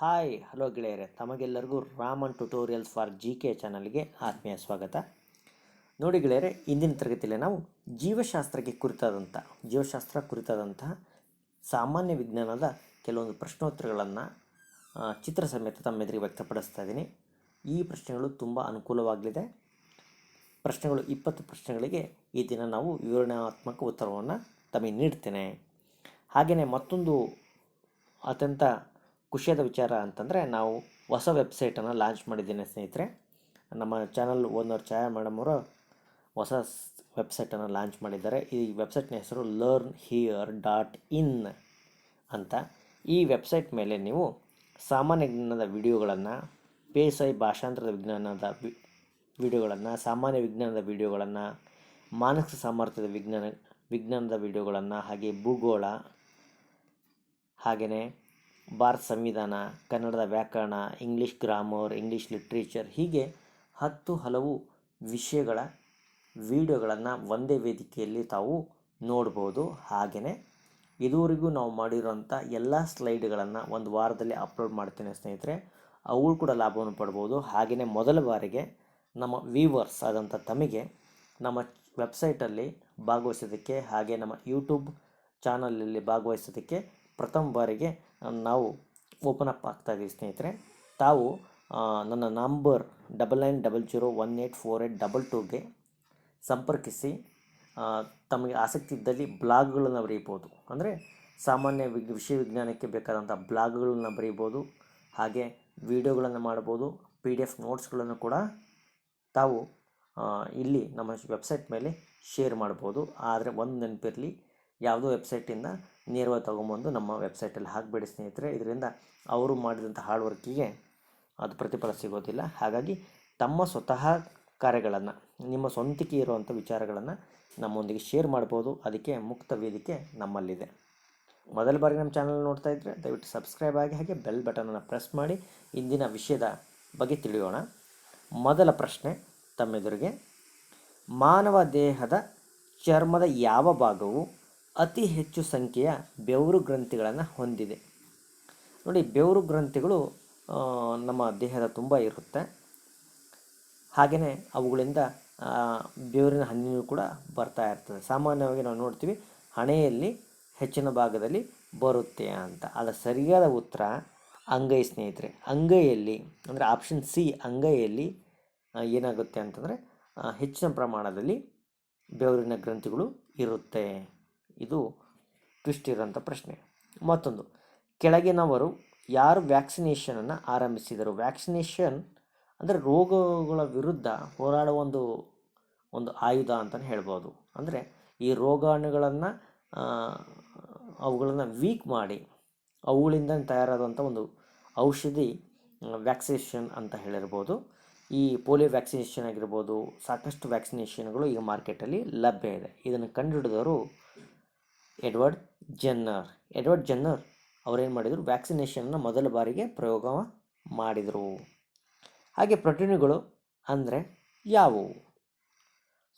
Hi, hello ಗೆಳೆಯರೆ. ತಮಗೆಲ್ಲರಿಗೂ Raman tutorials for G K ಚಾನಲ್ಗೆ ಆತ್ಮೀಯ ಸ್ವಾಗತ. ನೋಡಿ ಗೆಳೆಯರೆ, ಇಂದಿನ ತರಗತಿಯಲ್ಲಿ ನಾವು ಜೀವಶಾಸ್ತ್ರಕ್ಕೆ ಕುರಿತಾದಂಥ, ಜೀವಶಾಸ್ತ್ರ ಕುರಿತಾದಂತಹ ಸಾಮಾನ್ಯ ವಿಜ್ಞಾನದ ಕೆಲವೊಂದು ಪ್ರಶ್ನೋತ್ತರಗಳನ್ನು ಚಿತ್ರ ಸಮೇತ ತಮ್ಮ ಎದುರಿಗೆ ವ್ಯಕ್ತಪಡಿಸ್ತಾ ಇದ್ದೀನಿ. ಈ ಪ್ರಶ್ನೆಗಳು ತುಂಬ ಅನುಕೂಲವಾಗಲಿದೆ. ಪ್ರಶ್ನೆಗಳು, ಇಪ್ಪತ್ತು ಪ್ರಶ್ನೆಗಳಿಗೆ ಈ ದಿನ ನಾವು ವಿವರಣಾತ್ಮಕ ಉತ್ತರವನ್ನು ತಮಗೆ ನೀಡ್ತೇನೆ. ಹಾಗೆಯೇ ಮತ್ತೊಂದು ಅತ್ಯಂತ ಖುಷಿಯಾದ ವಿಚಾರ ಅಂತಂದರೆ ನಾವು ಹೊಸ ವೆಬ್ಸೈಟನ್ನು ಲಾಂಚ್ ಮಾಡಿದ್ದೇನೆ ಸ್ನೇಹಿತರೆ. ನಮ್ಮ ಚಾನಲ್ ಓನರ್ ಛಾಯಾ ಮೇಡಮ್ ಅವರು ಹೊಸ ವೆಬ್ಸೈಟನ್ನು ಲಾಂಚ್ ಮಾಡಿದ್ದಾರೆ. ಈ ವೆಬ್ಸೈಟ್ನ ಹೆಸರು ಲರ್ನ್ ಹಿಯರ್ ಡಾಟ್ ಇನ್ ಅಂತ. ಈ ವೆಬ್ಸೈಟ್ ಮೇಲೆ ನೀವು ಸಾಮಾನ್ಯ ವಿಜ್ಞಾನದ ವಿಡಿಯೋಗಳನ್ನು, ಪೇಸೈ ಭಾಷಾಂತರದ ವಿಜ್ಞಾನದ ವಿಡಿಯೋಗಳನ್ನು, ಸಾಮಾನ್ಯ ವಿಜ್ಞಾನದ ವಿಡಿಯೋಗಳನ್ನು, ಮಾನಸಿಕ ಸಾಮರ್ಥ್ಯದ ವಿಜ್ಞಾನ, ವಿಜ್ಞಾನದ ವಿಡಿಯೋಗಳನ್ನು ಹಾಗೆ ಭೂಗೋಳ ಹಾಗೆಯೇ ಭಾರತ ಸಂವಿಧಾನ, ಕನ್ನಡದ ವ್ಯಾಕರಣ ಇಂಗ್ಲೀಷ್ ಗ್ರಾಮರ್ ಇಂಗ್ಲೀಷ್ ಲಿಟ್ರೇಚರ್ ಹೀಗೆ ಹತ್ತು ಹಲವು ವಿಷಯಗಳ ವಿಡಿಯೋಗಳನ್ನು ಒಂದೇ ವೇದಿಕೆಯಲ್ಲಿ ತಾವು ನೋಡ್ಬೋದು. ಹಾಗೆಯೇ ಇದುವರೆಗೂ ನಾವು ಮಾಡಿರೋಂಥ ಎಲ್ಲ ಸ್ಲೈಡ್ಗಳನ್ನು ಒಂದು ವಾರದಲ್ಲಿ ಅಪ್ಲೋಡ್ ಮಾಡ್ತೇನೆ ಸ್ನೇಹಿತರೆ. ಅವು ಕೂಡ ಲಾಭವನ್ನು ಪಡ್ಬೋದು. ಹಾಗೆಯೇ ಮೊದಲ ಬಾರಿಗೆ ನಮ್ಮ ವೀವರ್ಸ್ ಆದಂಥ ತಮಗೆ ನಮ್ಮ ವೆಬ್ಸೈಟಲ್ಲಿ ಭಾಗವಹಿಸೋದಕ್ಕೆ ಹಾಗೆ ನಮ್ಮ ಯೂಟ್ಯೂಬ್ ಚಾನಲಲ್ಲಿ ಭಾಗವಹಿಸೋದಕ್ಕೆ ಪ್ರಥಮ ಬಾರಿಗೆ ನಾವು ಓಪನ್ ಅಪ್ ಆಗ್ತಾ ಇದ್ದೀವಿ ಸ್ನೇಹಿತರೆ. ತಾವು ನನ್ನ number double nine double zero one eight four eight double ಟೂಗೆ ಸಂಪರ್ಕಿಸಿ ತಮಗೆ ಆಸಕ್ತಿ ಇದ್ದಲ್ಲಿ ಬ್ಲಾಗ್ಗಳನ್ನು ಬರೀಬೋದು. ಅಂದರೆ ಸಾಮಾನ್ಯ ವಿಗ್, ವಿಷಯ ವಿಜ್ಞಾನಕ್ಕೆ ಬೇಕಾದಂಥ ಬ್ಲಾಗ್ಗಳನ್ನು ಬರೀಬೋದು. ಹಾಗೆ ವಿಡಿಯೋಗಳನ್ನು ಮಾಡ್ಬೋದು. ಪಿ ಡಿ ಎಫ್ ನೋಟ್ಸ್ಗಳನ್ನು ಕೂಡ ತಾವು ಇಲ್ಲಿ ನಮ್ಮ ವೆಬ್ಸೈಟ್ ಮೇಲೆ ಶೇರ್ ಮಾಡ್ಬೋದು. ಆದರೆ ಒಂದು ನೆನಪಿರಲಿ ಯಾವುದೋ ವೆಬ್ಸೈಟಿಂದ ನೇರವಾಗಿ ತೊಗೊಂಬಂದು ನಮ್ಮ ವೆಬ್ಸೈಟಲ್ಲಿ ಹಾಕಿಬಿಡಿ ಸ್ನೇಹಿತರೆ. ಇದರಿಂದ ಅವರು ಮಾಡಿದಂಥ ಹಾರ್ಡ್ ವರ್ಕಿಗೆ ಅದು ಪ್ರತಿಫಲ ಸಿಗೋದಿಲ್ಲ. ಹಾಗಾಗಿ ತಮ್ಮ ಸ್ವತಃ ಕಾರ್ಯಗಳನ್ನು, ನಿಮ್ಮ ಸ್ವಂತಿಕೆ ಇರುವಂಥ ವಿಚಾರಗಳನ್ನು ನಮ್ಮೊಂದಿಗೆ ಶೇರ್ ಮಾಡ್ಬೋದು. ಅದಕ್ಕೆ ಮುಕ್ತ ವೇದಿಕೆ ನಮ್ಮಲ್ಲಿದೆ. ಮೊದಲ ಬಾರಿ ನಮ್ಮ ಚಾನಲ್ ನೋಡ್ತಾ ಇದ್ದರೆ ದಯವಿಟ್ಟು ಸಬ್ಸ್ಕ್ರೈಬ್ ಆಗಿ, ಹಾಗೆ ಬೆಲ್ ಬಟನನ್ನು ಪ್ರೆಸ್ ಮಾಡಿ, ಇಂದಿನ ವಿಷಯದ ಬಗ್ಗೆ ತಿಳಿಯೋಣ. ಮೊದಲ ಪ್ರಶ್ನೆ ತಮ್ಮೆದುರಿಗೆ. ಮಾನವ ದೇಹದ ಚರ್ಮದ ಯಾವ ಭಾಗವು ಅತಿ ಹೆಚ್ಚು ಸಂಖ್ಯೆಯ ಬೆವರು ಗ್ರಂಥಿಗಳನ್ನು ಹೊಂದಿದೆ. ನೋಡಿ, ಬೆವರು ಗ್ರಂಥಿಗಳು ನಮ್ಮ ದೇಹದ ತುಂಬ ಇರುತ್ತೆ. ಹಾಗೆಯೇ ಅವುಗಳಿಂದ ಬೆವರಿನ ಹನಿಯೂ ಕೂಡ ಬರ್ತಾ ಇರ್ತದೆ. ಸಾಮಾನ್ಯವಾಗಿ ನಾವು ನೋಡ್ತೀವಿ, ಹಣೆಯಲ್ಲಿ ಹೆಚ್ಚಿನ ಭಾಗದಲ್ಲಿ ಬರುತ್ತೆ ಅಂತ. ಅದರ ಸರಿಯಾದ ಉತ್ತರ ಅಂಗೈ ಸ್ನೇಹಿತರೆ, ಅಂಗೈಯಲ್ಲಿ, ಅಂದರೆ ಆಪ್ಷನ್ ಸಿ ಅಂಗೈಯಲ್ಲಿ ಏನಾಗುತ್ತೆ ಅಂತಂದರೆ ಹೆಚ್ಚಿನ ಪ್ರಮಾಣದಲ್ಲಿ ಬೆವರಿನ ಗ್ರಂಥಿಗಳು ಇರುತ್ತೆ. ಇದು ಟ್ವಿಸ್ಟ್ ಇರೋಂಥ ಪ್ರಶ್ನೆ. ಮತ್ತೊಂದು, ಕೆಳಗಿನವರು ಯಾರು ವ್ಯಾಕ್ಸಿನೇಷನನ್ನು ಆರಂಭಿಸಿದರು? ವ್ಯಾಕ್ಸಿನೇಷನ್ ಅಂದರೆ ರೋಗಗಳ ವಿರುದ್ಧ ಹೋರಾಡುವ ಒಂದು ಒಂದು ಆಯುಧ ಅಂತಲೇ ಹೇಳ್ಬೋದು. ಅಂದರೆ ಈ ರೋಗಾಣುಗಳನ್ನು ಅವುಗಳನ್ನು ವೀಕ್ ಮಾಡಿ ಅವುಗಳಿಂದ ತಯಾರಾದಂಥ ಒಂದು ಔಷಧಿ ವ್ಯಾಕ್ಸಿನೇಷನ್ ಅಂತ ಹೇಳಿರ್ಬೋದು. ಈ ಪೋಲಿಯೋ ವ್ಯಾಕ್ಸಿನೇಷನ್ ಆಗಿರ್ಬೋದು, ಸಾಕಷ್ಟು ವ್ಯಾಕ್ಸಿನೇಷನ್ಗಳು ಈಗ ಮಾರ್ಕೆಟಲ್ಲಿ ಲಭ್ಯ ಇದೆ. ಇದನ್ನು ಕಂಡುಹಿಡಿದವರು ಎಡ್ವರ್ಡ್ ಜನ್ನರ್. ಎಡ್ವರ್ಡ್ ಜನ್ನರ್ ಅವರೇನು ಮಾಡಿದರು? ವ್ಯಾಕ್ಸಿನೇಷನ್ನ ಮೊದಲ ಬಾರಿಗೆ ಪ್ರಯೋಗ ಮಾಡಿದರು. ಹಾಗೆ ಪ್ರೊಟೀನುಗಳು ಅಂದರೆ ಯಾವುವು?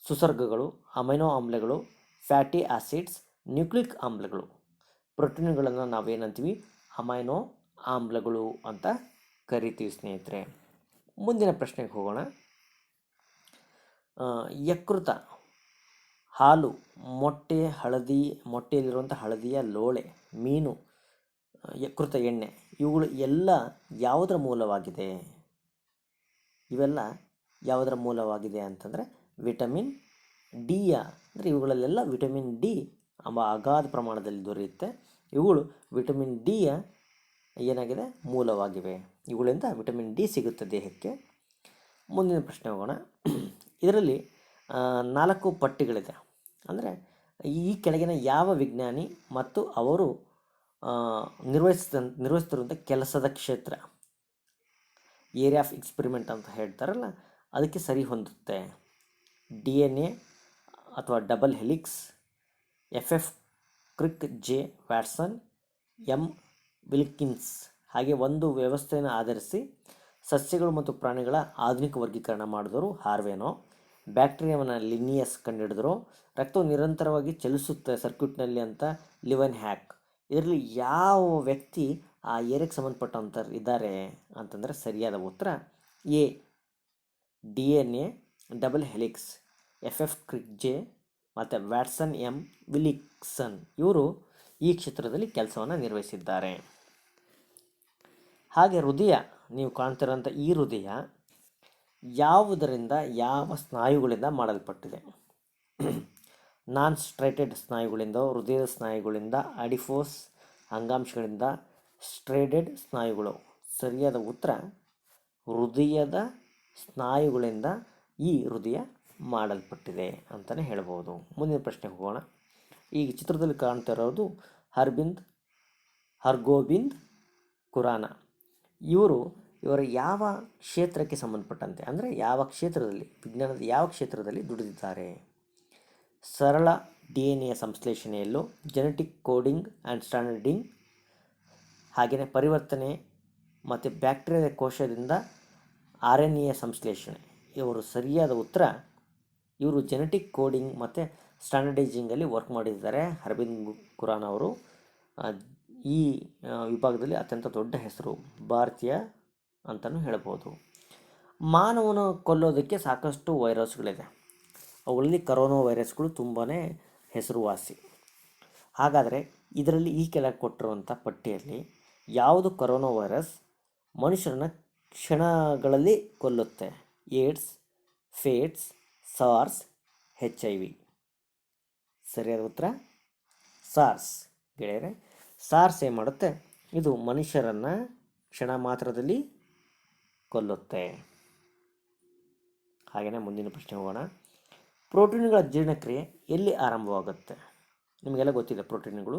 ಸುಸರ್ಗಗಳು, ಅಮೈನೋ ಆಮ್ಲಗಳು, ಫ್ಯಾಟಿ ಆಸಿಡ್ಸ್, ನ್ಯೂಕ್ಲಿಕ್ ಆಮ್ಲಗಳು. ಪ್ರೋಟೀನ್ಗಳನ್ನು ನಾವೇನಂತೀವಿ? ಅಮೈನೋ ಆಮ್ಲಗಳು ಅಂತ ಕರಿತೀವಿ ಸ್ನೇಹಿತರೆ. ಮುಂದಿನ ಪ್ರಶ್ನೆಗೆ ಹೋಗೋಣ. ಯಕೃತ ಹಾಲು, ಮೊಟ್ಟೆ, ಹಳದಿ, ಮೊಟ್ಟೆಯಲ್ಲಿರುವಂಥ ಹಳದಿಯ ಲೋಳೆ, ಮೀನು ಯಕೃತ ಎಣ್ಣೆ, ಇವುಗಳು ಎಲ್ಲ ಯಾವುದರ ಮೂಲವಾಗಿದೆ? ಇವೆಲ್ಲ ಯಾವುದರ ಮೂಲವಾಗಿದೆ ಅಂತಂದರೆ ವಿಟಮಿನ್ ಡಿಯ ಅಂದರೆ ಇವುಗಳಲ್ಲೆಲ್ಲ ವಿಟಮಿನ್ ಡಿ ಎಂಬ ಅಗಾಧ ಪ್ರಮಾಣದಲ್ಲಿ ದೊರೆಯುತ್ತೆ. ಇವುಗಳು ವಿಟಮಿನ್ ಡಿಯ ಏನಾಗಿದೆ? ಮೂಲವಾಗಿವೆ. ಇವುಗಳಿಂದ ವಿಟಮಿನ್ ಡಿ ಸಿಗುತ್ತೆ ದೇಹಕ್ಕೆ. ಮುಂದಿನ ಪ್ರಶ್ನೆ ಹೋಗೋಣ. ಇದರಲ್ಲಿ ನಾಲ್ಕು ಪಟ್ಟಿಗಳಿದೆ. ಅಂದರೆ ಈ ಕೆಳಗಿನ ಯಾವ ವಿಜ್ಞಾನಿ ಮತ್ತು ಅವರು ನಿರ್ವಹಿಸ್ತ ನಿರ್ವಹಿಸ್ತಿರುವಂಥ ಕೆಲಸದ ಕ್ಷೇತ್ರ, ಏರಿಯಾ ಆಫ್ ಎಕ್ಸ್ಪೆರಿಮೆಂಟ್ ಅಂತ ಹೇಳ್ತಾರಲ್ಲ, ಅದಕ್ಕೆ ಸರಿ ಹೊಂದುತ್ತೆ. ಡಿ ಎನ್ ಎ ಅಥವಾ double helix, F F Crick J Watson, M Wilkins. ಹಾಗೆ ಒಂದು ವ್ಯವಸ್ಥೆಯನ್ನು ಆಧರಿಸಿ ಸಸ್ಯಗಳು ಮತ್ತು ಪ್ರಾಣಿಗಳ ಆಧುನಿಕ ವರ್ಗೀಕರಣ ಮಾಡಿದವರು ಹಾರ್ವೇನೋ. ಬ್ಯಾಕ್ಟೀರಿಯಾವನ್ನು ಲಿನಿಯಸ್ ಕಂಡುಹಿಡಿದ್ರು. ರಕ್ತವು ನಿರಂತರವಾಗಿ ಚಲಿಸುತ್ತೆ ಸರ್ಕ್ಯೂಟ್ನಲ್ಲಿ ಅಂತ ಲಿವನ್ ಹ್ಯಾಕ್. ಇದರಲ್ಲಿ ಯಾವ ವ್ಯಕ್ತಿ ಆ ಏರಿಯಾಗೆ ಸಂಬಂಧಪಟ್ಟಂಥವ್ರು ಇದ್ದಾರೆ ಅಂತಂದರೆ ಸರಿಯಾದ ಉತ್ತರ A D N A double helix F F Crick J ಮತ್ತು ವ್ಯಾಟ್ಸನ್ ಎಂ, ವಿಲಿಕ್ಸನ್. ಇವರು ಈ ಕ್ಷೇತ್ರದಲ್ಲಿ ಕೆಲಸವನ್ನು ನಿರ್ವಹಿಸಿದ್ದಾರೆ. ಹಾಗೆ ಹೃದಯ, ನೀವು ಕಾಣ್ತಿರೋಂಥ ಈ ಹೃದಯ ಯಾವುದರಿಂದ ಯಾವ ಸ್ನಾಯುಗಳಿಂದ ಮಾಡಲ್ಪಟ್ಟಿದೆ? ನಾನ್ ಸ್ಟ್ರೈಟೆಡ್ ಸ್ನಾಯುಗಳಿಂದ, ಹೃದಯದ ಸ್ನಾಯುಗಳಿಂದ, ಅಡಿಫೋಸ್ ಅಂಗಾಂಶಗಳಿಂದ ಸ್ಟ್ರೇಡೆಡ್ ಸ್ನಾಯುಗಳು. ಸರಿಯಾದ ಉತ್ತರ, ಹೃದಯದ ಸ್ನಾಯುಗಳಿಂದ ಈ ಹೃದಯ ಮಾಡಲ್ಪಟ್ಟಿದೆ ಅಂತಲೇ ಹೇಳ್ಬೋದು. ಮುಂದಿನ ಪ್ರಶ್ನೆಗೆ ಹೋಗೋಣ. ಈಗ ಚಿತ್ರದಲ್ಲಿ ಕಾಣ್ತಾ ಇರೋದು ಹರ್ಬಿಂದ್, ಹರ್ಗೋಬಿಂದ್ ಕುರಾನ ಇವರು ಇವರ ಯಾವ ಕ್ಷೇತ್ರಕ್ಕೆ ಸಂಬಂಧಪಟ್ಟಂತೆ, ಅಂದರೆ ಯಾವ ಕ್ಷೇತ್ರದಲ್ಲಿ, ವಿಜ್ಞಾನದ ಯಾವ ಕ್ಷೇತ್ರದಲ್ಲಿ ದುಡಿದಿದ್ದಾರೆ? ಸರಳ ಡಿ ಎನ್ ಎ ಸಂಶ್ಲೇಷಣೆಯಲ್ಲೂ ಜೆನೆಟಿಕ್ ಕೋಡಿಂಗ್ ಆ್ಯಂಡ್ ಸ್ಟ್ಯಾಂಡರ್ಡಿಂಗ್ ಹಾಗೆಯೇ ಪರಿವರ್ತನೆ ಮತ್ತು ಬ್ಯಾಕ್ಟೀರಿಯಾದ ಕೋಶದಿಂದ ಆರ್ ಎನ್ ಎ ಸಂಶ್ಲೇಷಣೆ, ಇವರು ಸರಿಯಾದ ಉತ್ತರ, ಇವರು ಜೆನೆಟಿಕ್ ಕೋಡಿಂಗ್ ಮತ್ತು ಸ್ಟ್ಯಾಂಡರ್ಡೈಸಿಂಗಲ್ಲಿ ವರ್ಕ್ ಮಾಡಿದ್ದಾರೆ. ಅರವಿಂದ್ ಖುರಾನ್ ಅವರು ಈ ವಿಭಾಗದಲ್ಲಿ ಅತ್ಯಂತ ದೊಡ್ಡ ಹೆಸರು, ಭಾರತೀಯ ಅಂತಲೂ ಹೇಳ್ಬೋದು. ಮಾನವನ ಕೊಲ್ಲೋದಕ್ಕೆ ಸಾಕಷ್ಟು ವೈರಸ್ಗಳಿದೆ ಅವುಗಳಲ್ಲಿ ಕರೋನಾ ವೈರಸ್ಗಳು ತುಂಬಾ ಹೆಸರುವಾಸಿ. ಹಾಗಾದರೆ ಇದರಲ್ಲಿ ಈ ಕೆಳಗೆ ಕೊಟ್ಟಿರುವಂಥ ಪಟ್ಟಿಯಲ್ಲಿ ಯಾವುದು ಕರೋನಾ ವೈರಸ್, ಮನುಷ್ಯರನ್ನ ಕ್ಷಣಗಳಲ್ಲಿ ಕೊಲ್ಲುತ್ತೆ? ಏಡ್ಸ್ ಫೇಟ್ಸ್ ಸಾರ್ಸ್ ಹೆಚ್ ಐ ವಿ. ಸರಿಯಾದ ಉತ್ತರ? ಸಾರ್ಸ್. ಗೆಳೆಯರೆ, ಸಾರ್ಸ್ ಏನು ಮಾಡುತ್ತೆ? ಇದು ಮನುಷ್ಯರನ್ನು ಕ್ಷಣ ಮಾತ್ರದಲ್ಲಿ ಕೊಲ್ಲುತ್ತೆ. ಹಾಗೆಯೇ ಮುಂದಿನ ಪ್ರಶ್ನೆ ಹೋಗೋಣ. ಪ್ರೋಟೀನ್ಗಳ ಜೀರ್ಣಕ್ರಿಯೆ ಎಲ್ಲಿ ಆರಂಭವಾಗುತ್ತೆ? ನಿಮಗೆಲ್ಲ ಗೊತ್ತಿದೆ ಪ್ರೋಟೀನ್ಗಳು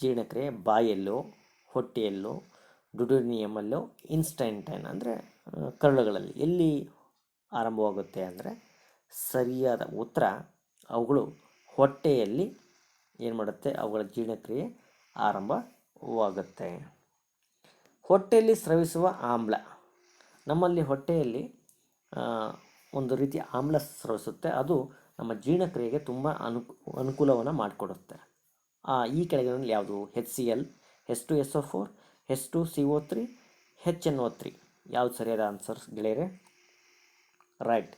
ಜೀರ್ಣಕ್ರಿಯೆ ಬಾಯಲ್ಲೋ, ಹೊಟ್ಟೆಯಲ್ಲೋ, ಡುಡೋನಿಯಮಲ್ಲೋ ಇನ್ಸ್ಟೈನ್ಟೈನ್ ಅಂದರೆ ಕರುಳುಗಳಲ್ಲಿ ಎಲ್ಲಿ ಆರಂಭವಾಗುತ್ತೆ ಅಂದರೆ, ಸರಿಯಾದ ಉತ್ತರ ಅವುಗಳು ಹೊಟ್ಟೆಯಲ್ಲಿ ಏನು ಮಾಡುತ್ತೆ? ಅವುಗಳ ಜೀರ್ಣಕ್ರಿಯೆ ಆರಂಭವಾಗುತ್ತೆ. ಹೊಟ್ಟೆಯಲ್ಲಿ ಸ್ರವಿಸುವ ಆಮ್ಲ ನಮ್ಮಲ್ಲಿ ಹೊಟ್ಟೆಯಲ್ಲಿ ಒಂದು ರೀತಿಯ ಆಮ್ಲ ಸ್ರವಿಸುತ್ತೆ. ಅದು ನಮ್ಮ ಜೀರ್ಣಕ್ರಿಯೆಗೆ ತುಂಬ ಅನುಕು ಅನುಕೂಲವನ್ನು ಮಾಡಿಕೊಡುತ್ತೆ. ಈ ಕೆಳಗಿನಲ್ಲಿ ಯಾವುದು? H C L H two S O four H two C O three H N O three ಯಾವುದು ಸರಿಯಾದ ಆನ್ಸರ್ ಗೆಳೆಯರೆ? ರೈಟ್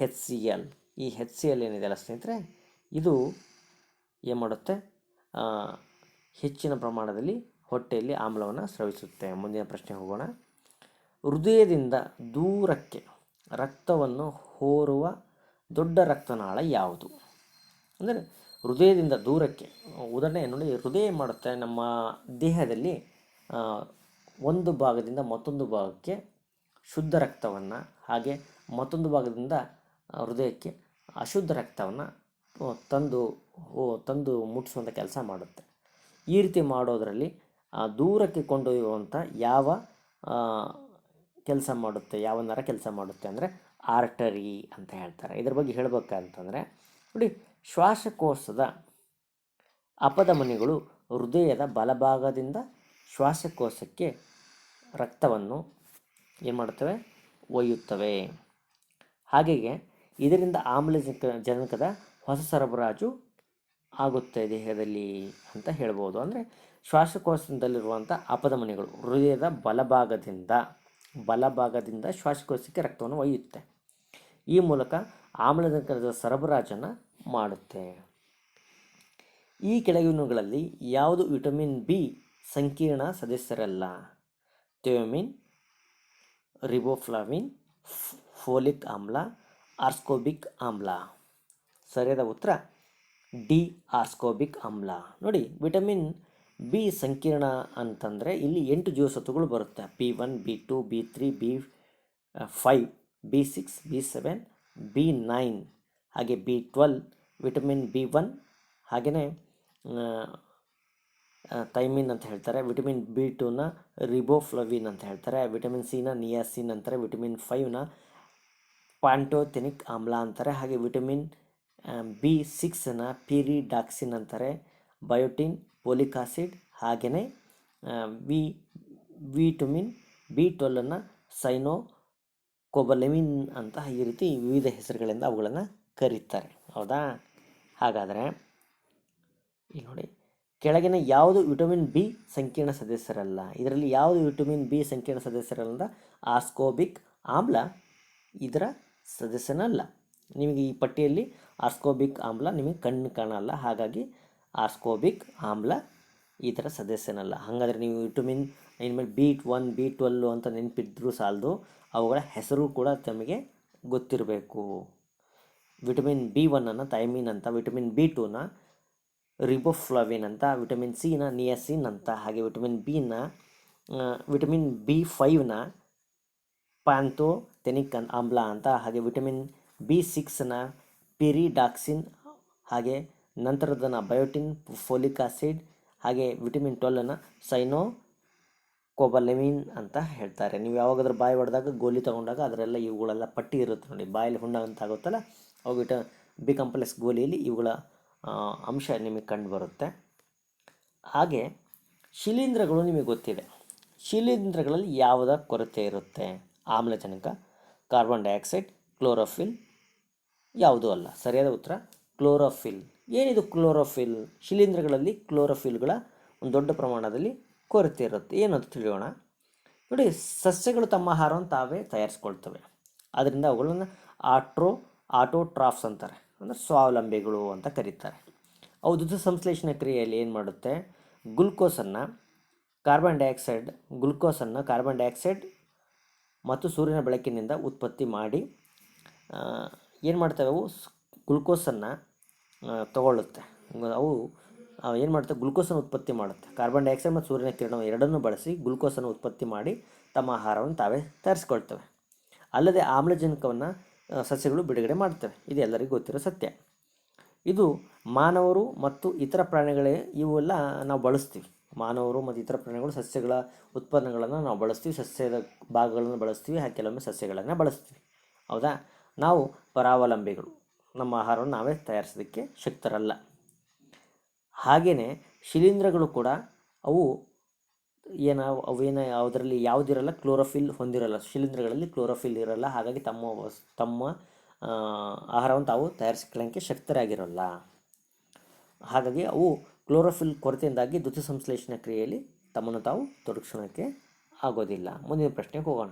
ಹೆಚ್ ಸಿ ಎಲ್ ಈ ಹೆಚ್ ಸಿ ಎಲ್ ಏನಿದೆ ಅಲ್ಲ ಸ್ನೇಹಿತರೆ? ಇದು ಏನು ಮಾಡುತ್ತೆ? ಹೆಚ್ಚಿನ ಪ್ರಮಾಣದಲ್ಲಿ ಹೊಟ್ಟೆಯಲ್ಲಿ ಆಮ್ಲವನ್ನು ಸ್ರವಿಸುತ್ತೆ. ಮುಂದಿನ ಪ್ರಶ್ನೆ ಹೋಗೋಣ. ಹೃದಯದಿಂದ ದೂರಕ್ಕೆ ರಕ್ತವನ್ನು ಹೋರುವ ದೊಡ್ಡ ರಕ್ತನಾಳ ಯಾವುದು? ಅಂದರೆ ಹೃದಯದಿಂದ ದೂರಕ್ಕೆ ಉದಾಹರಣೆ ನೋಡಿ ಹೃದಯ ಮಾಡುತ್ತೆ ನಮ್ಮ ದೇಹದಲ್ಲಿ ಒಂದು ಭಾಗದಿಂದ ಮತ್ತೊಂದು ಭಾಗಕ್ಕೆ ಶುದ್ಧ ರಕ್ತವನ್ನು ಹಾಗೆ ಮತ್ತೊಂದು ಭಾಗದಿಂದ ಹೃದಯಕ್ಕೆ ಅಶುದ್ಧ ರಕ್ತವನ್ನು ತಂದು ತಂದು ಮುಟ್ಟಿಸುವಂಥ ಕೆಲಸ ಮಾಡುತ್ತೆ. ಈ ರೀತಿ ಮಾಡೋದರಲ್ಲಿ ದೂರಕ್ಕೆ ಕೊಂಡೊಯ್ಯುವಂಥ ಯಾವ ಕೆಲಸ ಮಾಡುತ್ತೆ ಯಾವ ನರ ಕೆಲಸ ಮಾಡುತ್ತೆ ಅಂದರೆ ಆರ್ಟರಿ ಅಂತ ಹೇಳ್ತಾರೆ. ಇದ್ರ ಬಗ್ಗೆ ಹೇಳಬೇಕಂತಂದರೆ, ನೋಡಿ ಶ್ವಾಸಕೋಶದ ಅಪಧಮನಿಗಳು ಹೃದಯದ ಬಲಭಾಗದಿಂದ ಶ್ವಾಸಕೋಶಕ್ಕೆ ರಕ್ತವನ್ನು ಏನು ಮಾಡುತ್ತವೆ? ಒಯ್ಯುತ್ತವೆ. ಹಾಗೆಯೇ ಇದರಿಂದ ಆಮ್ಲಜನಕ, ಜನಕದ ಹೊಸ ಸರಬರಾಜು ಆಗುತ್ತೆ ದೇಹದಲ್ಲಿ ಅಂತ ಹೇಳ್ಬೋದು. ಅಂದರೆ ಶ್ವಾಸಕೋಶದಲ್ಲಿರುವಂಥ ಅಪಧಮನಿಗಳು ಹೃದಯದ ಬಲಭಾಗದಿಂದ. ಬಲಭಾಗದಿಂದ ಶ್ವಾಸಕೋಶಕ್ಕೆ ರಕ್ತವನ್ನು ಒಯ್ಯುತ್ತೆ. ಈ ಮೂಲಕ ಆಮ್ಲಜನಕದ ಸರಬರಾಜನ್ನು ಮಾಡುತ್ತೆ. ಈ ಕೆಳಗಿನಗಳಲ್ಲಿ ಯಾವುದು ವಿಟಮಿನ್ ಬಿ ಸಂಕೀರ್ಣ ಸದಸ್ಯರಲ್ಲ? ಥಿಯೋಮಿನ್ ರಿಬೋಫ್ಲಾವಿನ್ ಫೋಲಿಕ್ ಆಮ್ಲ, ಆರ್ಸ್ಕೋಬಿಕ್ ಆಮ್ಲ. ಸರಿಯಾದ ಉತ್ತರ ಡಿ ಆರ್ಸ್ಕೋಬಿಕ್ ಆಮ್ಲ. ನೋಡಿ, ವಿಟಮಿನ್ ಬಿ ಸಂಕೀರ್ಣ ಅಂತಂದರೆ ಇಲ್ಲಿ ಎಂಟು ಜೀವಸತ್ವಗಳು ಬರುತ್ತೆ. B one, B two, B three, B five, B six, B seven, B nine, ಹಾಗೆ B twelve, vitamin B one ಹಾಗೆಯೇ ಥೈಮಿನ್ ಅಂತ ಹೇಳ್ತಾರೆ. ವಿಟಮಿನ್ ಬಿ ಟೂನ ರಿಬೋಫ್ಲವಿನ್ ಅಂತ ಹೇಳ್ತಾರೆ. ವಿಟಮಿನ್ ಸಿನ ನಿಯಾಸಿನ್ ಅಂತಾರೆ. ವಿಟಮಿನ್ ಫೈವ್ನ ಪ್ಯಾಂಟೋಥೆನಿಕ್ ಆಮ್ಲ ಅಂತಾರೆ. ಹಾಗೆ ವಿಟಮಿನ್ ಬಿ ಸಿಕ್ಸನ್ನ ಪಿರಿಡಾಕ್ಸಿನ್ ಅಂತಾರೆ. ಬಯೋಟಿನ್, ಪೋಲಿಕ್ ಆಸಿಡ್ ಹಾಗೆಯೇ ವಿ, ವಿಟಮಿನ್ ಬಿ ಟ್ವೆಲ್ವನ್ನು ಸೈನೋ ಕೊಬಲೆಮಿನ್ ಅಂತ ಈ ರೀತಿ ವಿವಿಧ ಹೆಸರುಗಳಿಂದ ಅವುಗಳನ್ನು ಕರೀತಾರೆ. ಹೌದಾ? ಹಾಗಾದರೆ ಇಲ್ಲಿ ನೋಡಿ, ಕೆಳಗಿನ ಯಾವುದು ವಿಟಮಿನ್ ಬಿ ಸಂಕೀರ್ಣ ಸದಸ್ಯರಲ್ಲ, ಇದರಲ್ಲಿ ಯಾವುದು ವಿಟಮಿನ್ ಬಿ ಸಂಕೀರ್ಣ ಸದಸ್ಯರಲ್ಲ ಆಸ್ಕೋಬಿಕ್ ಆಮ್ಲ ಇದರ ಸದಸ್ಯನಲ್ಲ. ನಿಮಗೆ ಈ ಪಟ್ಟಿಯಲ್ಲಿ ಆಸ್ಕೋಬಿಕ್ ಆಮ್ಲ ನಿಮಗೆ ಕಣ್ಣು ಕಾಣಲ್ಲ, ಹಾಗಾಗಿ ಆಸ್ಕೋಬಿಕ್, ಆಮ್ಲ, ಈ ಥರ ಸದಸ್ಯನಲ್ಲ. ಹಾಗಾದರೆ ನೀವು ವಿಟಮಿನ್ ಇನ್ಮೇಲೆ ಬಿ ಒನ್ ಬಿ ಟ್ವೆಲ್ಲು ಅಂತ ನೆನಪಿದ್ರೂ ಸಾಲದು, ಅವುಗಳ ಹೆಸರು ಕೂಡ ತಮಗೆ ಗೊತ್ತಿರಬೇಕು. ವಿಟಮಿನ್ ಬಿ ಒನ್ನನ್ನು ಥೈಮಿನ್ ಅಂತ, ವಿಟಮಿನ್ ಬಿ ಟೂನ ರಿಬೋಫ್ಲವಿನ್ ಅಂತ, ವಿಟಮಿನ್ ಸಿನ ನಿಯಸಿನ್ ಅಂತ, ಹಾಗೆ ವಿಟಮಿನ್ ಬಿನ ವಿಟಮಿನ್ ಬಿ ಫೈವ್ನ ಪ್ಯಾಂಥೋಥೆನಿಕ್ ಆಮ್ಲ ಅಂತ, ಹಾಗೆ ವಿಟಮಿನ್ ಬಿ ಸಿಕ್ಸ್ನ ಪಿರಿಡಾಕ್ಸಿನ್, ಹಾಗೆ ನಂತರದನ್ನ ಬಯೋಟಿನ್, ಫೋಲಿಕ್ ಆಸಿಡ್, ಹಾಗೆ ವಿಟಮಿನ್ ಟ್ವೆಲ್ಲನ್ನು ಸೈನೋ ಕೋಬಲೆಮಿನ್ ಅಂತ ಹೇಳ್ತಾರೆ. ನೀವು ಯಾವಾಗಾದ್ರೂ ಬಾಯಿ ಹೊಡೆದಾಗ ಗೋಲಿ ತೊಗೊಂಡಾಗ ಅದರೆಲ್ಲ ಇವುಗಳೆಲ್ಲ ಪಟ್ಟಿ ಇರುತ್ತೆ ನೋಡಿ. ಬಾಯಲ್ಲಿ ಹುಣ್ಣ ಅಂತ ಆಗುತ್ತಲ್ಲ ಅವು ವಿಟ ಬಿ ಕಾಂಪ್ಲೆಕ್ಸ್ ಗೋಲಿಯಲ್ಲಿ ಇವುಗಳ ಅಂಶ ನಿಮಗೆ ಕಂಡು ಬರುತ್ತೆ. ಹಾಗೆ ಶಿಲೀಂಧ್ರಗಳು ನಿಮಗೆ ಗೊತ್ತಿದೆ. ಶಿಲೀಂಧ್ರಗಳಲ್ಲಿ ಯಾವುದ ಕೊರತೆ ಇರುತ್ತೆ? ಆಮ್ಲಜನಕ, ಕಾರ್ಬನ್ ಡೈಆಕ್ಸೈಡ್, ಕ್ಲೋರೋಫಿಲ್, ಯಾವುದೂ ಅಲ್ಲ. ಸರಿಯಾದ ಉತ್ತರ, ಕ್ಲೋರೋಫಿಲ್. ಏನಿದು ಕ್ಲೋರೋಫಿಲ್? ಶಿಲೀಂಧ್ರಗಳಲ್ಲಿ ಕ್ಲೋರೋಫಿಲ್ಗಳ ಒಂದು ದೊಡ್ಡ ಪ್ರಮಾಣದಲ್ಲಿ ಕೊರತೆ ಇರುತ್ತೆ. ಏನಂತ ತಿಳಿಯೋಣ? ನೋಡಿ, ಸಸ್ಯಗಳು ತಮ್ಮ ಆಹಾರವನ್ನು ತಾವೇ ತಯಾರಿಸ್ಕೊಳ್ತವೆ. ಅದರಿಂದ ಅವುಗಳನ್ನು ಆಟ್ರೋ, ಆಟೋಟ್ರಾಫ್ಸ್ ಅಂತಾರೆ. ಅಂದರೆ ಸ್ವಾವಲಂಬಿಗಳು ಅಂತ ಕರೀತಾರೆ. ಅವು ದ್ಯುತ ಸಂಶ್ಲೇಷಣೆ ಕ್ರಿಯೆಯಲ್ಲಿ ಏನು ಮಾಡುತ್ತೆ? ಗ್ಲುಕೋಸನ್ನು, ಕಾರ್ಬನ್ ಡೈಆಕ್ಸೈಡ್, ಗ್ಲುಕೋಸನ್ನು ಕಾರ್ಬನ್ ಡೈಆಕ್ಸೈಡ್ ಮತ್ತು ಸೂರ್ಯನ ಬೆಳಕಿನಿಂದ ಉತ್ಪತ್ತಿ ಮಾಡಿ ಏನು ಮಾಡ್ತವೆ ಅವು? ಗ್ಲುಕೋಸನ್ನು ತಗೊಳ್ಳುತ್ತೆ. ಅವು ಏನು ಮಾಡುತ್ತೆ? ಗ್ಲುಕೋಸನ್ನು ಉತ್ಪತ್ತಿ ಮಾಡುತ್ತೆ. ಕಾರ್ಬನ್ ಡೈಆಕ್ಸೈಡ್ ಮತ್ತು ಸೂರ್ಯನ ಕಿರಣ ಎರಡನ್ನೂ ಬಳಸಿ ಗ್ಲುಕೋಸನ್ನು ಉತ್ಪತ್ತಿ ಮಾಡಿ ತಮ್ಮ ಆಹಾರವನ್ನು ತಾವೇ ತಯಾರಿಸ್ಕೊಳ್ತವೆ ಅಲ್ಲದೆ ಆಮ್ಲಜನಕವನ್ನು ಸಸ್ಯಗಳು ಬಿಡುಗಡೆ ಮಾಡ್ತವೆ. ಇದು ಎಲ್ಲರಿಗೂ ಗೊತ್ತಿರೋ ಸತ್ಯ. ಇದು ಮಾನವರು ಮತ್ತು ಇತರ ಪ್ರಾಣಿಗಳೇ ಇವೆಲ್ಲ ನಾವು ಬಳಸ್ತೀವಿ. ಮಾನವರು ಮತ್ತು ಇತರ ಪ್ರಾಣಿಗಳು ಸಸ್ಯಗಳ ಉತ್ಪನ್ನಗಳನ್ನು ನಾವು ಬಳಸ್ತೀವಿ. ಸಸ್ಯದ ಭಾಗಗಳನ್ನು ಬಳಸ್ತೀವಿ. ಕೆಲವೊಮ್ಮೆ ಸಸ್ಯಗಳನ್ನು ಬಳಸ್ತೀವಿ. ಹೌದಾ? ನಾವು ಪರಾವಲಂಬಿಗಳು. ನಮ್ಮ ಆಹಾರವನ್ನು ನಾವೇ ತಯಾರಿಸೋದಕ್ಕೆ ಶಕ್ತರಲ್ಲ. ಹಾಗೆಯೇ ಶಿಲೀಂಧ್ರಗಳು ಕೂಡ ಅವು ಏನ ಅವೇನ ಯಾವುದರಲ್ಲಿ ಯಾವುದಿರಲ್ಲ, ಕ್ಲೋರೋಫಿಲ್ ಹೊಂದಿರಲ್ಲ. ಶಿಲೀಂಧ್ರಗಳಲ್ಲಿ ಕ್ಲೋರೋಫಿಲ್ ಇರಲ್ಲ. ಹಾಗಾಗಿ ತಮ್ಮ ತಮ್ಮ ಆಹಾರವನ್ನು ತಾವು ತಯಾರಿಸಿಕೊಳ್ಳೋಕ್ಕೆ ಶಕ್ತರಾಗಿರಲ್ಲ. ಹಾಗಾಗಿ ಅವು ಕ್ಲೋರೋಫಿಲ್ ಕೊರತೆಯಿಂದಾಗಿ ದ್ಯುತಿ ಸಂಶ್ಲೇಷಣೆ ಕ್ರಿಯೆಯಲ್ಲಿ ತಮ್ಮನ್ನು ತಾವು ತೊಡಗಿಸೋಣಕ್ಕೆ ಆಗೋದಿಲ್ಲ. ಮುಂದಿನ ಪ್ರಶ್ನೆಗೆ ಹೋಗೋಣ.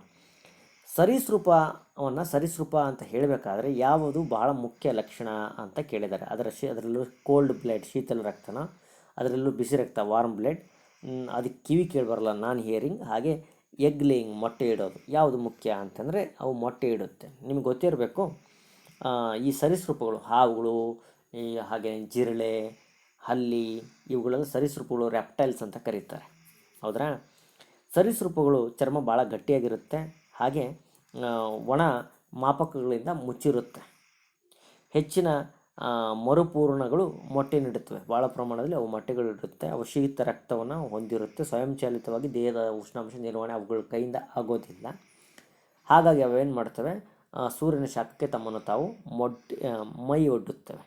ಸರೀಸೃಪವನ್ನು ಸರೀಸೃಪ ಅಂತ ಹೇಳಬೇಕಾದ್ರೆ ಯಾವುದು ಬಹಳ ಮುಖ್ಯ ಲಕ್ಷಣ ಅಂತ ಕೇಳಿದ್ದಾರೆ. ಅದರ ಶಿ, ಅದರಲ್ಲೂ ಕೋಲ್ಡ್ ಬ್ಲಡ್ ಶೀತಲ ರಕ್ತನ, ಅದರಲ್ಲೂ ಬಿಸಿ ರಕ್ತ ವಾರ್ಮ್ ಬ್ಲಡ್ ಅದಕ್ಕೆ ಕಿವಿ ಕೇಳಿಬರಲ್ಲ, ನಾನ್ ಹಿಯರಿಂಗ್ ಹಾಗೆ ಎಗ್ ಲೇಯಿಂಗ್ ಮೊಟ್ಟೆ ಇಡೋದು. ಯಾವುದು ಮುಖ್ಯ ಅಂತಂದರೆ ಅವು ಮೊಟ್ಟೆ ಇಡುತ್ತೆ. ನಿಮ್ಗೆ ಗೊತ್ತಿರಬೇಕು ಈ ಸರೀಸೃಪಗಳು ಹಾವುಗಳು, ಈ ಹಾಗೆ ಜಿರಳೆ, ಹಲ್ಲಿ ಇವುಗಳನ್ನು ಸರೀಸೃಪಗಳು ರೆಪ್ಟೈಲ್ಸ್ ಅಂತ ಕರೀತಾರೆ. ಹೌದ್ರಾ? ಸರೀಸೃಪಗಳು ಚರ್ಮ ಭಾಳ ಗಟ್ಟಿಯಾಗಿರುತ್ತೆ. ಹಾಗೆ ಒಣ ಮಾಪಕಗಳಿಂದ ಮುಚ್ಚಿರುತ್ತೆ. ಹೆಚ್ಚಿನ ಮರುಪೂರ್ಣಗಳು ಮೊಟ್ಟೆ ನೀಡುತ್ತವೆ. ಭಾಳ ಪ್ರಮಾಣದಲ್ಲಿ ಅವು ಮೊಟ್ಟೆಗಳು ಇಡುತ್ತೆ. ಅವು ಶೀತ ರಕ್ತವನ್ನು ಹೊಂದಿರುತ್ತೆ. ಸ್ವಯಂಚಾಲಿತವಾಗಿ ದೇಹದ ಉಷ್ಣಾಂಶ ನಿರ್ವಹಣೆ ಅವುಗಳ ಕೈಯಿಂದ ಆಗೋದಿಲ್ಲ. ಹಾಗಾಗಿ ಅವೇನು ಮಾಡ್ತವೆ? ಸೂರ್ಯನ ಶಾಖಕ್ಕೆ ತಮ್ಮನ್ನು ತಾವು ಮೊಟ್ಟೆ ಮೈ ಒಡ್ಡುತ್ತವೆ.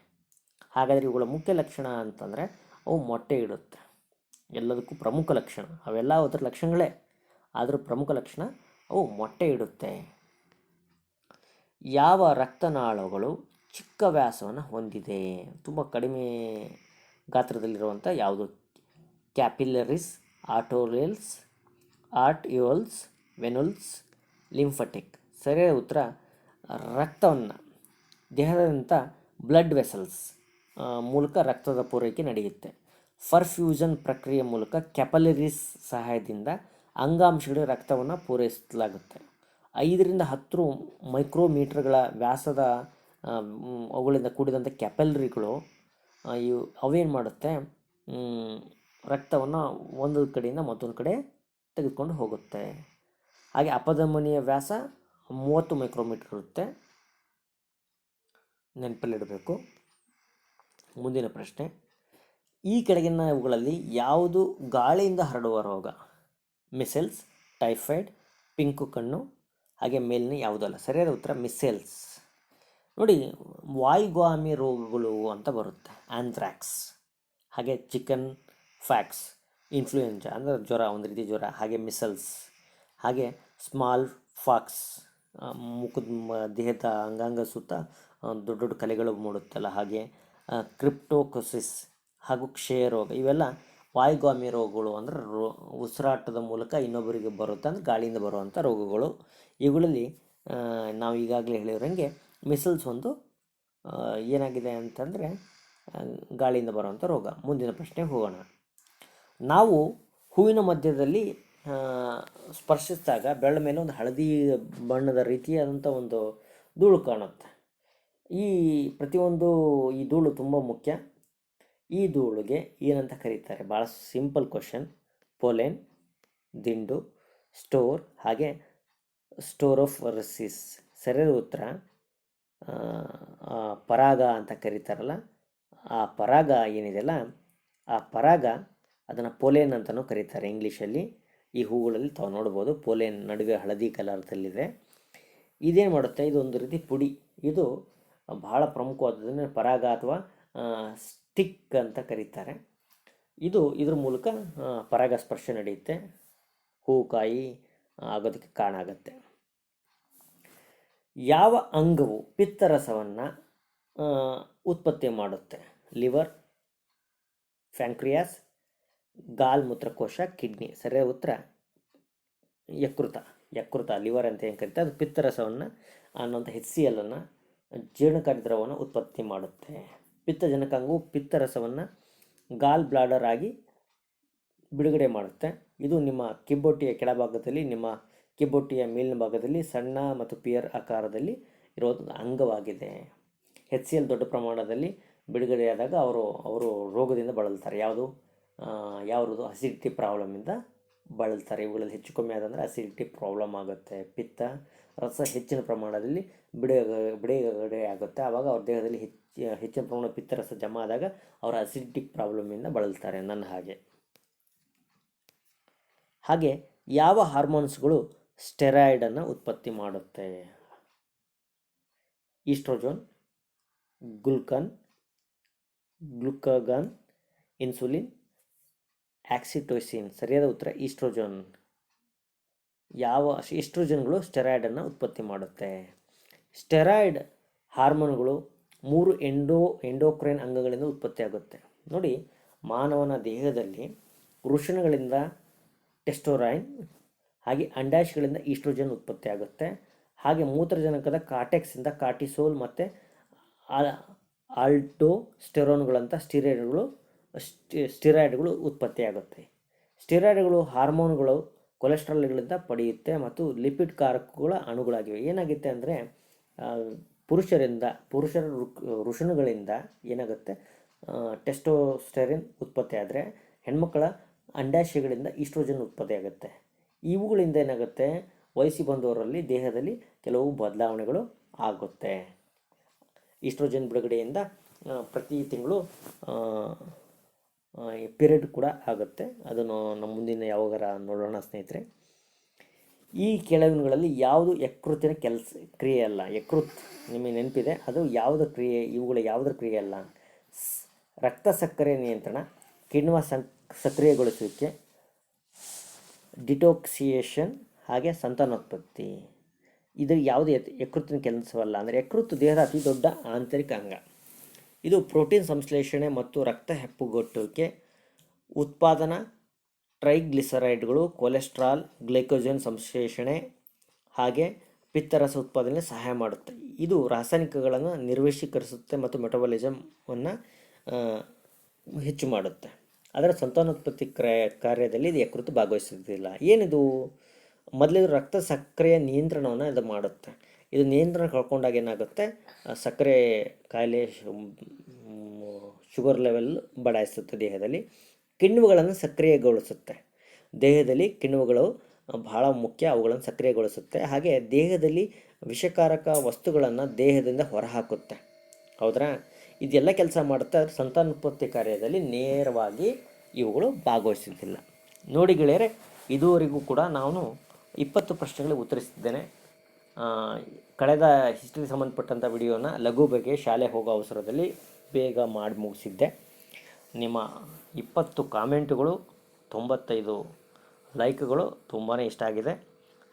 ಹಾಗಾದರೆ ಇವುಗಳ ಮುಖ್ಯ ಲಕ್ಷಣ ಅಂತಂದರೆ ಅವು ಮೊಟ್ಟೆ ಇಡುತ್ತೆ. ಎಲ್ಲದಕ್ಕೂ ಪ್ರಮುಖ ಲಕ್ಷಣ. ಅವೆಲ್ಲ ಅದರ ಲಕ್ಷಣಗಳೇ. ಆದರೂ ಪ್ರಮುಖ ಲಕ್ಷಣ ಅವು ಮೊಟ್ಟೆ ಇಡುತ್ತೆ. ಯಾವ ರಕ್ತನಾಳಗಳು ಚಿಕ್ಕ ವ್ಯಾಸವನ್ನು ಹೊಂದಿದೆ? ತುಂಬ ಕಡಿಮೆ ಗಾತ್ರದಲ್ಲಿರುವಂಥ ಯಾವುದು? ಕ್ಯಾಪಿಲರಿಸ್ ಆಟೋರಿಯಲ್ಸ್ ಆರ್ಟ್ಯೂಲ್ಸ್ ವೆನುಲ್ಸ್ ಲಿಂಫಟಿಕ್. ಸರಿಯಾದ ಉತ್ತರ, ರಕ್ತವನ್ನು ದೇಹದಂಥ ಬ್ಲಡ್ ವೆಸಲ್ಸ್ ಮೂಲಕ ರಕ್ತದ ಪೂರೈಕೆ ನಡೆಯುತ್ತೆ. ಫರ್ಫ್ಯೂಷನ್ ಪ್ರಕ್ರಿಯೆ ಮೂಲಕ ಕ್ಯಾಪಲರೀಸ್ ಸಹಾಯದಿಂದ ಅಂಗಾಂಶಗಳಿಗೆ ರಕ್ತವನ್ನು ಪೂರೈಸಲಾಗುತ್ತೆ. ಐದರಿಂದ ಹತ್ತು ಮೈಕ್ರೋಮೀಟರ್ಗಳ ವ್ಯಾಸದ ಅವುಗಳಿಂದ ಕೂಡಿದಂಥ ಕ್ಯಾಪಲ್ರಿಗಳು ಇವು, ಅವೇನು ಮಾಡುತ್ತೆ? ರಕ್ತವನ್ನು ಒಂದು ಕಡೆಯಿಂದ ಮತ್ತೊಂದು ಕಡೆ ತೆಗೆದುಕೊಂಡು ಹೋಗುತ್ತೆ. ಹಾಗೆ ಅಪಧಮನಿಯ ವ್ಯಾಸ ಮೂವತ್ತು ಮೈಕ್ರೋಮೀಟರ್ ಇರುತ್ತೆ. ನೆನಪಲ್ಲಿಡಬೇಕು. ಮುಂದಿನ ಪ್ರಶ್ನೆ. ಈ ಕೆಳಗಿನ ಇವುಗಳಲ್ಲಿ ಯಾವುದು ಗಾಳಿಯಿಂದ ಹರಡುವ ರೋಗ? ಮಿಸೆಲ್ಸ್ ಟೈಫಾಯ್ಡ್ ಪಿಂಕು ಕಣ್ಣು, ಹಾಗೆ ಮೇಲಿನ ಯಾವುದಲ್ಲ, ಸರಿಯಾದ ಉತ್ತರ ಮಿಸೆಲ್ಸ್ ನೋಡಿ, ವಾಯುಗಾಮಿ ರೋಗಗಳು ಅಂತ ಬರುತ್ತೆ ಆಂಥ್ರಾಕ್ಸ್ ಹಾಗೆ ಚಿಕನ್ ಫ್ಯಾಕ್ಸ್ ಇನ್ಫ್ಲೂಯೆಂಜಾ ಅಂದರೆ ಜ್ವರ, ಒಂದು ರೀತಿ ಜ್ವರ, ಹಾಗೆ ಮಿಸಲ್ಸ್ ಹಾಗೆ ಸ್ಮಾಲ್ ಫಾಕ್ಸ್ ಮುಖದ ದೇಹದ ಅಂಗಾಂಗ ಸುತ್ತ ದೊಡ್ಡ ದೊಡ್ಡ ಕಲೆಗಳು ಮೂಡುತ್ತಲ್ಲ, ಹಾಗೆ ಕ್ರಿಪ್ಟೋಕೊಸಿಸ್ ಹಾಗೂ ಕ್ಷಯ ರೋಗ, ಇವೆಲ್ಲ ವಾಯುಗಾಮಿ ರೋಗಗಳು ಅಂದರೆ ರೋ, ಉಸಿರಾಟದ ಮೂಲಕ ಇನ್ನೊಬ್ಬರಿಗೆ ಬರುತ್ತೆ ಅಂದರೆ ಗಾಳಿಯಿಂದ ಬರುವಂಥ ರೋಗಗಳು. ಇವುಗಳಲ್ಲಿ ನಾವು ಈಗಾಗಲೇ ಹೇಳಿರೋಂಗೆ ಮಿಸಲ್ಸ್ ಒಂದು ಏನಾಗಿದೆ ಅಂತಂದರೆ ಗಾಳಿಯಿಂದ ಬರುವಂಥ ರೋಗ. ಮುಂದಿನ ಪ್ರಶ್ನೆಗೆ ಹೋಗೋಣ. ನಾವು ಹೂವಿನ ಮಧ್ಯದಲ್ಲಿ ಸ್ಪರ್ಶಿಸಿದಾಗ ಬೆಳ್ಳ ಮೇಲೆ ಒಂದು ಹಳದಿ ಬಣ್ಣದ ರೀತಿಯಾದಂಥ ಒಂದು ಧೂಳು ಕಾಣುತ್ತೆ. ಈ ಪ್ರತಿಯೊಂದು ಈ ಧೂಳು ತುಂಬ ಮುಖ್ಯ. ಈ ಧೂಳಿಗೆ ಏನಂತ ಕರೀತಾರೆ? ಭಾಳ ಸಿಂಪಲ್ ಕ್ವಶನ್ ಪೋಲೆನ್, ದಿಂಡು, ಸ್ಟೋರ್, ಹಾಗೆ ಸ್ಟೋರ್ ಆಫ್ ರಸಿಸ್. ಸರಿಯಾದ ಉತ್ತರ? ಪರಾಗ ಅಂತ ಕರೀತಾರಲ್ಲ, ಆ ಪರಾಗ ಏನಿದೆಯಲ್ಲ, ಆ ಪರಾಗ ಅದನ್ನು ಪೋಲೇನ್ ಅಂತಲೂ ಕರೀತಾರೆ ಇಂಗ್ಲೀಷಲ್ಲಿ. ಈ ಹೂಗಳಲ್ಲಿ ತಾವು ನೋಡ್ಬೋದು, ಪೋಲೇನ್ ನಡುವೆ ಹಳದಿ ಕಲರ್ದಲ್ಲಿದೆ. ಇದೇನು ಮಾಡುತ್ತೆ? ಇದೊಂದು ರೀತಿ ಪುಡಿ. ಇದು ಬಹಳ ಪ್ರಮುಖವಾದದನ್ನು ಪರಾಗ ಅಥವಾ ಸ್ಟಿಕ್ ಅಂತ ಕರೀತಾರೆ. ಇದು ಇದ್ರ ಮೂಲಕ ಪರಾಗಸ್ಪರ್ಶ ನಡೆಯುತ್ತೆ. ಹೂಕಾಯಿ ಕಾಯಿ ಆಗೋದಕ್ಕೆ ಕಾರಣ ಆಗುತ್ತೆ. ಯಾವ ಅಂಗವು ಪಿತ್ತರಸವನ್ನು ಉತ್ಪತ್ತಿ ಮಾಡುತ್ತೆ? ಲಿವರ್ ಫ್ಯಾಂಕ್ರಿಯಾಸ್ ಗಾಲ್ ಮೂತ್ರಕೋಶ, ಕಿಡ್ನಿ. ಸರಿಯಾದ ಉತ್ತರ, ಯಕೃತ. ಯಕೃತ, ಲಿವರ್ ಅಂತ ಏನು ಕರಿತಾರೆ? ಅದು ಪಿತ್ತರಸವನ್ನು ಅನ್ನೋಂಥ ಹೆಚ್ ಸಿ ಎಲ್ಲನ್ನು ಜೀರ್ಣಕಾರಿ ದ್ರವವನ್ನು ಉತ್ಪತ್ತಿ ಮಾಡುತ್ತೆ. ಪಿತ್ತಜನಕಾಂಗವು ಪಿತ್ತರಸವನ್ನು ಗಾಲ್ ಬ್ಲಾಡರ್ ಆಗಿ ಬಿಡುಗಡೆ ಮಾಡುತ್ತೆ. ಇದು ನಿಮ್ಮ ಕಿಬ್ಬೊಟ್ಟಿಯ ಕೆಳಭಾಗದಲ್ಲಿ, ನಿಮ್ಮ ಕಿಬ್ಬೊಟ್ಟಿಯ ಮೇಲಿನ ಭಾಗದಲ್ಲಿ ಸಣ್ಣ ಮತ್ತು ಪಿಯರ್ ಆಕಾರದಲ್ಲಿ ಇರೋದು ಅಂಗವಾಗಿದೆ. ಎಚ್ ಸಿ ಎಲ್ ದೊಡ್ಡ ಪ್ರಮಾಣದಲ್ಲಿ ಬಿಡುಗಡೆಯಾದಾಗ ಅವರು ಅವರು ರೋಗದಿಂದ ಬಳಲ್ತಾರೆ. ಯಾವುದು? ಯಾವುದು? ಅಸಿಡಿಟಿ ಪ್ರಾಬ್ಲಮಿಂದ ಬಳಲ್ತಾರೆ. ಇವುಗಳಲ್ಲಿ ಹೆಚ್ಚು ಕಮ್ಮಿ ಆದಂದರೆ ಅಸಿಡಿಟಿ ಪ್ರಾಬ್ಲಮ್ ಆಗುತ್ತೆ. ಪಿತ್ತ ರಸ ಹೆಚ್ಚಿನ ಪ್ರಮಾಣದಲ್ಲಿ ಬಿಡ ಬಿಡುಗಡೆ ಆಗುತ್ತೆ. ಆವಾಗ ಅವ್ರ ದೇಹದಲ್ಲಿ ಹೆಚ್ಚು, ಹೆಚ್ಚಿನ ಪ್ರಮಾಣ ಪಿತ್ತರಸ ಜಮಾ ಆದಾಗ ಅವರ ಅಸಿಡಿಟಿಕ್ ಪ್ರಾಬ್ಲಮಿಂದ ಬಳಲ್ತಾರೆ ನನ್ನ ಹಾಗೆ. ಹಾಗೆ ಯಾವ ಹಾರ್ಮೋನ್ಸ್ಗಳು ಸ್ಟೆರಾಯ್ಡನ್ನು ಉತ್ಪತ್ತಿ ಮಾಡುತ್ತೆ? ಈಸ್ಟ್ರೋಜೋನ್ ಗುಲ್ಕನ್ ಗ್ಲುಕಗನ್ ಇನ್ಸುಲಿನ್ ಆಕ್ಸಿಟೋಸಿನ್ ಸರಿಯಾದ ಉತ್ತರ ಈಸ್ಟ್ರೋಜನ್ ಯಾವ ಈಸ್ಟ್ರೋಜನ್ಗಳು ಸ್ಟೆರಾಯ್ಡನ್ನು ಉತ್ಪತ್ತಿ ಮಾಡುತ್ತೆ. ಸ್ಟೆರಾಯ್ಡ್ ಹಾರ್ಮೋನ್ಗಳು ಮೂರು ಎಂಡೋ ಎಂಡೋಕ್ರೈನ್ ಅಂಗಗಳಿಂದ ಉತ್ಪತ್ತಿಯಾಗುತ್ತೆ ನೋಡಿ, ಮಾನವನ ದೇಹದಲ್ಲಿ ವೃಷಣಗಳಿಂದ ಟೆಸ್ಟೋರೈನ್ ಹಾಗೆ ಅಂಡ್ಯಾಶ್ಗಳಿಂದ ಈಸ್ಟ್ರೋಜನ್ ಉತ್ಪತ್ತಿಯಾಗುತ್ತೆ ಹಾಗೆ ಮೂತ್ರಜನಕದ ಕಾಟೆಕ್ಸಿಂದ ಕಾರ್ಟಿಸೋಲ್ ಮತ್ತು ಆಲ್ಟೋ ಸ್ಟೆರೋನ್ಗಳಂಥ ಸ್ಟಿರಾಯ್ಡ್ಗಳು ಸ್ಟಿ ಸ್ಟಿರಾಯ್ಡ್ಗಳು ಉತ್ಪತ್ತಿಯಾಗುತ್ತೆ ಸ್ಟಿರಾಯ್ಡ್ಗಳು ಹಾರ್ಮೋನ್ಗಳು ಕೊಲೆಸ್ಟ್ರಾಲ್ಗಳಿಂದ ಪಡೆಯುತ್ತೆ ಮತ್ತು ಲಿಪಿಡ್ ಕಾರಕಗಳ ಅಣುಗಳಾಗಿವೆ. ಏನಾಗುತ್ತೆ ಅಂದರೆ ಪುರುಷರಿಂದ, ಪುರುಷರ ಋಷಣಗಳಿಂದ ಏನಾಗುತ್ತೆ ಟೆಸ್ಟೋಸ್ಟೆರಿನ್ ಉತ್ಪತ್ತಿ ಆದರೆ ಹೆಣ್ಮಕ್ಕಳ ಅಂಡಾಶಯಗಳಿಂದ ಈಸ್ಟ್ರೋಜನ್ ಉತ್ಪತ್ತಿ ಆಗುತ್ತೆ. ಇವುಗಳಿಂದ ಏನಾಗುತ್ತೆ, ವಯಸ್ಸಿ ಬಂದವರಲ್ಲಿ ದೇಹದಲ್ಲಿ ಕೆಲವು ಬದಲಾವಣೆಗಳು ಆಗುತ್ತೆ. ಈಸ್ಟ್ರೋಜನ್ ಬಿಡುಗಡೆಯಿಂದ ಪ್ರತಿ ತಿಂಗಳು ಪಿರಿಯಡ್ ಕೂಡ ಆಗುತ್ತೆ. ಅದನ್ನು ನಮ್ಮ ಮುಂದಿನ ಯಾವಾಗಾರ ನೋಡೋಣ ಸ್ನೇಹಿತರೆ. ಈ ಕೆಳಗಿನಗಳಲ್ಲಿ ಯಾವುದು ಯಕೃತಿನ ಕೆಲಸ, ಕ್ರಿಯೆ ಅಲ್ಲ. ಯಕೃತ್ ನಿಮಗೆ ನೆನಪಿದೆ. ಅದು ಯಾವುದು ಕ್ರಿಯೆ, ಇವುಗಳ ಯಾವುದರ ಕ್ರಿಯೆ ಅಲ್ಲ. ರಕ್ತ ಸಕ್ಕರೆ ನಿಯಂತ್ರಣ, ಕಿಣ್ವ ಸಂ ಸಕ್ರಿಯಗೊಳಿಸುವಿಕೆ, ಡಿಟೋಕ್ಸಿಯೇಷನ್, ಹಾಗೆ ಸಂತಾನೋತ್ಪತ್ತಿ. ಇದು ಯಾವುದೇ ಯಕೃತಿನ ಕೆಲಸವಲ್ಲ. ಅಂದರೆ ಯಕೃತ್ತು ದೇಹದ ಅತಿ ದೊಡ್ಡ ಆಂತರಿಕ ಅಂಗ. ಇದು ಪ್ರೋಟೀನ್ ಸಂಶ್ಲೇಷಣೆ ಮತ್ತು ರಕ್ತ ಹೆಪ್ಪುಗಟ್ಟುವಿಕೆ, ಉತ್ಪಾದನಾ ಟ್ರೈಗ್ಲಿಸರೈಡ್ಗಳು, ಕೊಲೆಸ್ಟ್ರಾಲ್, ಗ್ಲೈಕೋಜನ್ ಸಂಶ್ಲೇಷಣೆ ಹಾಗೆ ಪಿತ್ತರಸ ಉತ್ಪಾದನೆ ಸಹಾಯ ಮಾಡುತ್ತೆ. ಇದು ರಾಸಾಯನಿಕಗಳನ್ನು ನಿರ್ವೇಶೀಕರಿಸುತ್ತೆ ಮತ್ತು ಮೆಟಬಾಲಿಸಮನ್ನು ಹೆಚ್ಚು ಮಾಡುತ್ತೆ. ಅದರ ಸಂತಾನೋತ್ಪತ್ತಿ ಕ್ರಯ, ಕಾರ್ಯದಲ್ಲಿ ಇದು ಯಕೃತ್ತು ಭಾಗವಹಿಸುವುದಿಲ್ಲ. ಏನಿದು? ಮೊದಲಿದು ರಕ್ತ ಸಕ್ಕರೆಯ ನಿಯಂತ್ರಣವನ್ನು ಇದು ಮಾಡುತ್ತೆ. ಇದು ನಿಯಂತ್ರಣ ಕಳ್ಕೊಂಡಾಗ ಏನಾಗುತ್ತೆ? ಸಕ್ಕರೆ ಕಾಯಿಲೆ ಶುಗರ್ ಲೆವೆಲ್ ಬಡಾಯಿಸುತ್ತೆ ದೇಹದಲ್ಲಿ. ಕಿಣ್ವಗಳನ್ನು ಸಕ್ರಿಯಗೊಳಿಸುತ್ತೆ. ದೇಹದಲ್ಲಿ ಕಿಣ್ವಗಳು ಬಹಳ ಮುಖ್ಯ, ಅವುಗಳನ್ನು ಸಕ್ರಿಯಗೊಳಿಸುತ್ತೆ. ಹಾಗೆ ದೇಹದಲ್ಲಿ ವಿಷಕಾರಕ ವಸ್ತುಗಳನ್ನು ದೇಹದಿಂದ ಹೊರಹಾಕುತ್ತೆ. ಹೌದ್ರಾ? ಇದೆಲ್ಲ ಕೆಲಸ ಮಾಡುತ್ತೆ ಸಂತಾನೋತ್ಪತ್ತಿ ಕಾರ್ಯದಲ್ಲಿ ನೇರವಾಗಿ ಇವುಗಳು ಭಾಗವಹಿಸುತ್ತಿಲ್ಲ ನೋಡಿ ಗೆಳೆಯರೆ, ಇದುವರೆಗೂ ಕೂಡ ನಾನು ಇಪ್ಪತ್ತು ಪ್ರಶ್ನೆಗಳಿಗೆ ಉತ್ತರಿಸಿದ್ದೇನೆ. ಕಳೆದ ಹಿಸ್ಟ್ರಿ ಸಂಬಂಧಪಟ್ಟಂಥ ವಿಡಿಯೋನ ಲಘು ಬಗ್ಗೆ ಶಾಲೆ ಹೋಗೋ ಅವಸರದಲ್ಲಿ ಬೇಗ ಮಾಡಿ ಮುಗಿಸಿದ್ದೆ. ನಿಮ್ಮ ಇಪ್ಪತ್ತು ಕಾಮೆಂಟುಗಳು, ತೊಂಬತ್ತೈದು ಲೈಕ್ಗಳು ತುಂಬಾ ಇಷ್ಟ ಆಗಿದೆ.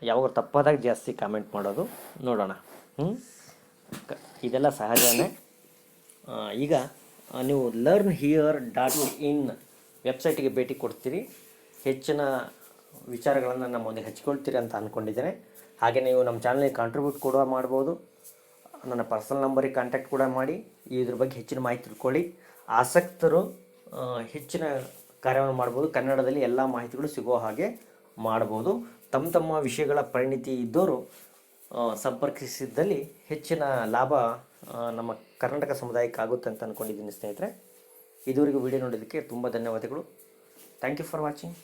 ಯಾವಾಗ ತಪ್ಪಾದಾಗ ಜಾಸ್ತಿ ಕಾಮೆಂಟ್ ಮಾಡೋದು ನೋಡೋಣ. ಇದೆಲ್ಲ ಸಹಜನೇ. ಈಗ ನೀವು ಲರ್ನ್ ಹಿಯರ್ ಡಾಟ್ ಇನ್ ವೆಬ್ಸೈಟಿಗೆ ಭೇಟಿ ಕೊಡ್ತೀರಿ. ಹೆಚ್ಚಿನ ವಿಚಾರಗಳನ್ನು ನಮ್ಮೊಂದಿಗೆ ಹಚ್ಕೊಳ್ತೀರಿ ಅಂತ ಅಂದ್ಕೊಂಡಿದ್ದೇನೆ ಹಾಗೆ ನೀವು ನಮ್ಮ ಚಾನಲ್ಗೆ ಕಾಂಟ್ರಿಬ್ಯೂಟ್ ಕೂಡ ಮಾಡ್ಬೋದು. ನನ್ನ ಪರ್ಸನಲ್ ನಂಬರಿಗೆ ಕಾಂಟ್ಯಾಕ್ಟ್ ಕೂಡ ಮಾಡಿ. ಇದ್ರ ಬಗ್ಗೆ ಹೆಚ್ಚಿನ ಮಾಹಿತಿ ತಿಳ್ಕೊಳ್ಳಿ. ಆಸಕ್ತರು ಹೆಚ್ಚಿನ ಕಾರ್ಯವನ್ನು ಮಾಡ್ಬೋದು. ಕನ್ನಡದಲ್ಲಿ ಎಲ್ಲ ಮಾಹಿತಿಗಳು ಸಿಗೋ ಹಾಗೆ ಮಾಡ್ಬೋದು. ತಮ್ಮ ತಮ್ಮ ವಿಷಯಗಳ ಪರಿಣಿತಿ ಇದ್ದವರು ಸಂಪರ್ಕಿಸಿದ್ದಲ್ಲಿ ಹೆಚ್ಚಿನ ಲಾಭ ನಮ್ಮ ಕರ್ನಾಟಕ ಸಮುದಾಯಕ್ಕೆ ಆಗುತ್ತೆ ಅಂತ ಅಂದ್ಕೊಂಡಿದ್ದೀನಿ ಸ್ನೇಹಿತರೆ. ಇದುವರೆಗೂ ವಿಡಿಯೋ ನೋಡೋದಕ್ಕೆ ತುಂಬ ಧನ್ಯವಾದಗಳು. Thank you for watching